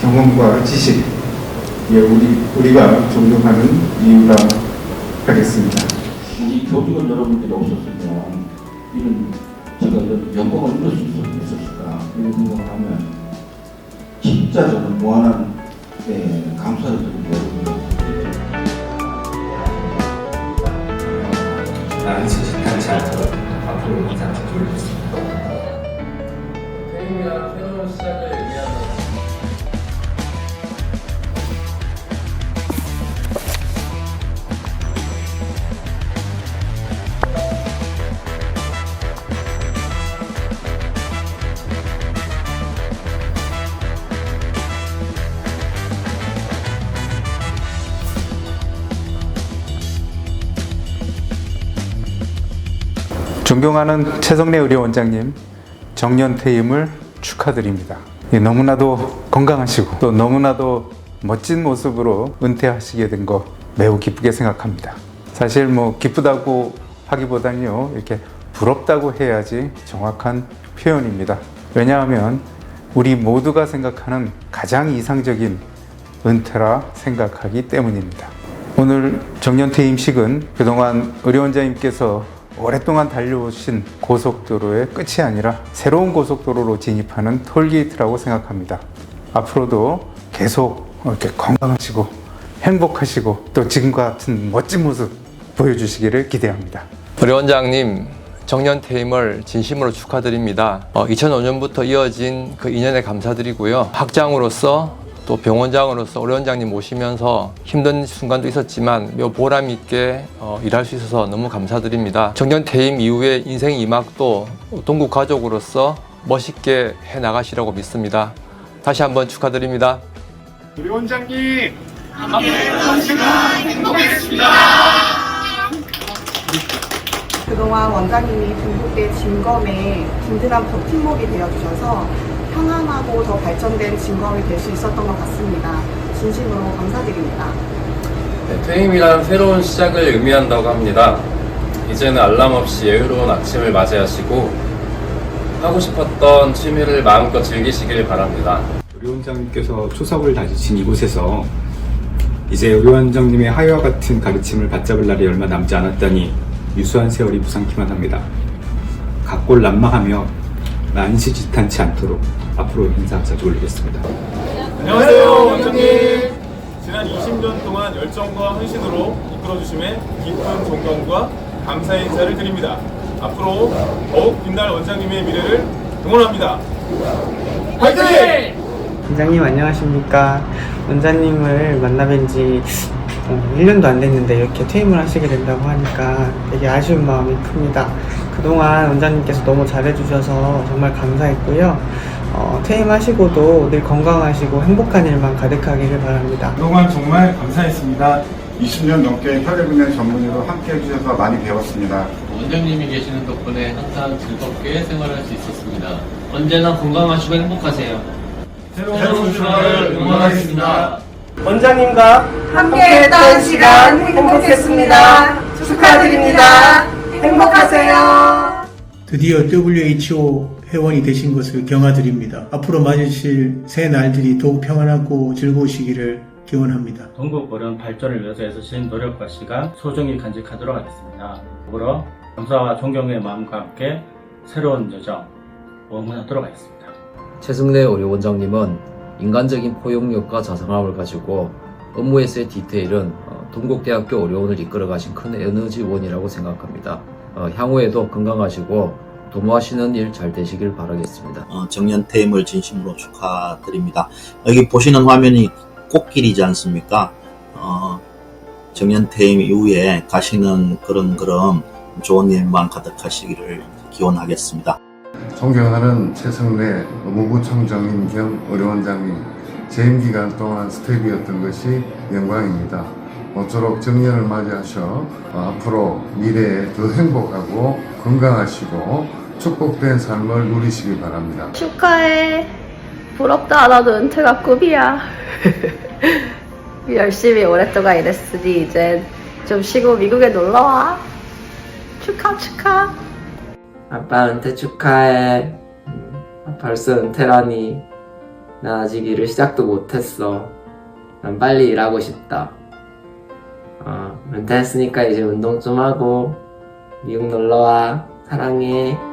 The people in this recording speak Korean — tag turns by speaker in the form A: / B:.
A: 경험과 지식, 예, 우리, 우리가 존경하는 이유라 하겠습니다.
B: 이 교직원 여러분들이 없었으면 이런 제가 이런 영광을 이룰 수 있었- 있었을까 이런 생각을 하면 진짜 저는 무한한 예, 감사를 드립니다. 여러분들.
C: 나는 않도록 앞
A: 존경하는 최성래 의료원장님 정년 퇴임을 축하드립니다. 예, 너무나도 건강하시고 또 너무나도 멋진 모습으로 은퇴하시게 된 거 매우 기쁘게 생각합니다. 사실 뭐 기쁘다고 하기보다는요 이렇게 부럽다고 해야지 정확한 표현입니다. 왜냐하면 우리 모두가 생각하는 가장 이상적인 은퇴라 생각하기 때문입니다. 오늘 정년 퇴임식은 그동안 의료원장님께서 오랫동안 달려오신 고속도로의 끝이 아니라 새로운 고속도로로 진입하는 톨게이트라고 생각합니다. 앞으로도 계속 이렇게 건강하시고 행복하시고 또 지금과 같은 멋진 모습 보여주시기를 기대합니다.
D: 우리 원장님 정년 퇴임을 진심으로 축하드립니다. 2005년부터 이어진 그 인연에 감사드리고요. 학장으로서 또 병원장으로서 우리 원장님 모시면서 힘든 순간도 있었지만 매우 보람 있게 어, 일할 수 있어서 너무 감사드립니다. 정년 퇴임 이후에 인생 이막도 동국 가족으로서 멋있게 해 나가시라고 믿습니다. 다시 한번 축하드립니다.
E: 우리 원장님
F: 그동안 원장님이 중국대 진검에 든든한 버팀목이 되어주셔서 편안하고 더 발전된 진검이 될 수 있었던 것 같습니다. 진심으로 감사드립니다.
G: 네, 퇴임이란 새로운 시작을 의미한다고 합니다. 이제는 알람 없이 여유로운 아침을 맞이하시고 하고 싶었던 취미를 마음껏 즐기시길 바랍니다.
C: 의료원장님께서 초석을 다지신 이곳에서 이제 의료원장님의 하여와 같은 가르침을 받잡을 날이 얼마 남지 않았다니 유수한 세월이 무상키만 합니다. 각골 난망하며 난시짓한치 않도록 앞으로 인사 자주 올리겠습니다.
E: 안녕하세요 원장님 지난 20년 동안 열정과 헌신으로 이끌어주심에 깊은 존경과 감사 인사를 드립니다 앞으로 더욱 빛날 원장님의 미래를 응원합니다 화이팅!
H: 원장님 안녕하십니까. 원장님을 만나뵌 지 어, 1년도 안 됐는데 이렇게 퇴임을 하시게 된다고 하니까 되게 아쉬운 마음이 큽니다. 그동안 원장님께서 너무 잘해주셔서 정말 감사했고요. 어, 퇴임하시고도 늘 건강하시고 행복한 일만 가득하기를 바랍니다.
I: 그동안 정말 감사했습니다. 20년 넘게 혈액분야 전문의로 함께 해주셔서 많이 배웠습니다.
J: 원장님이 계시는 덕분에 항상 즐겁게 생활할 수 있었습니다. 언제나 건강하시고 행복하세요.
E: 새로운 출발을 응원하겠습니다
H: 원장님과 함께했던 시간 행복했습니다. 축하드립니다. 행복하세요.
K: 드디어 WHO 회원이 되신 것을 경화드립니다. 앞으로 맞으실 새 날들이 더욱 평안하고 즐거우시기를 기원합니다.
J: 동국 어려운 발전을 위해서 애쓰신 노력과 시간 소중히 간직하도록 하겠습니다. 더불어 감사와 존경의 마음과 함께 새로운 여정 응원하도록 하겠습니다.
L: 최승래 의료원장님은 인간적인 포용력과 자상함을 가지고 업무에서의 디테일은 어, 동국대학교 의료원을 이끌어가신 큰 에너지원이라고 생각합니다. 어, 향후에도 건강하시고 도모하시는 일 잘 되시길 바라겠습니다.
M: 어, 정년 퇴임을 진심으로 축하드립니다. 여기 보시는 화면이 꽃길이지 않습니까? 어, 정년 퇴임 이후에 가시는 그런 그런 좋은 일만 가득하시기를 기원하겠습니다.
I: 존경하는 최성래 법무부 청장님 겸 의료원장님 재임 기간 동안 스텝이었던 것이 영광입니다. 모쪼록 정년을 맞이하셔 어, 앞으로 미래에 더 행복하고 건강하시고 축복된 삶을 누리시기 바랍니다.
N: 축하해. 부럽다. 나도 은퇴가 꿈이야. 열심히 오랫동안 일했으니 이제 좀 쉬고 미국에 놀러 와. 축하 축하.
H: 아빠 은퇴 축하해. 벌써 은퇴라니
O: 나 아직 일을 시작도 못했어. 난 빨리 일하고 싶다. 어, 은퇴했으니까 이제 운동 좀 하고 미국 놀러와. 사랑해.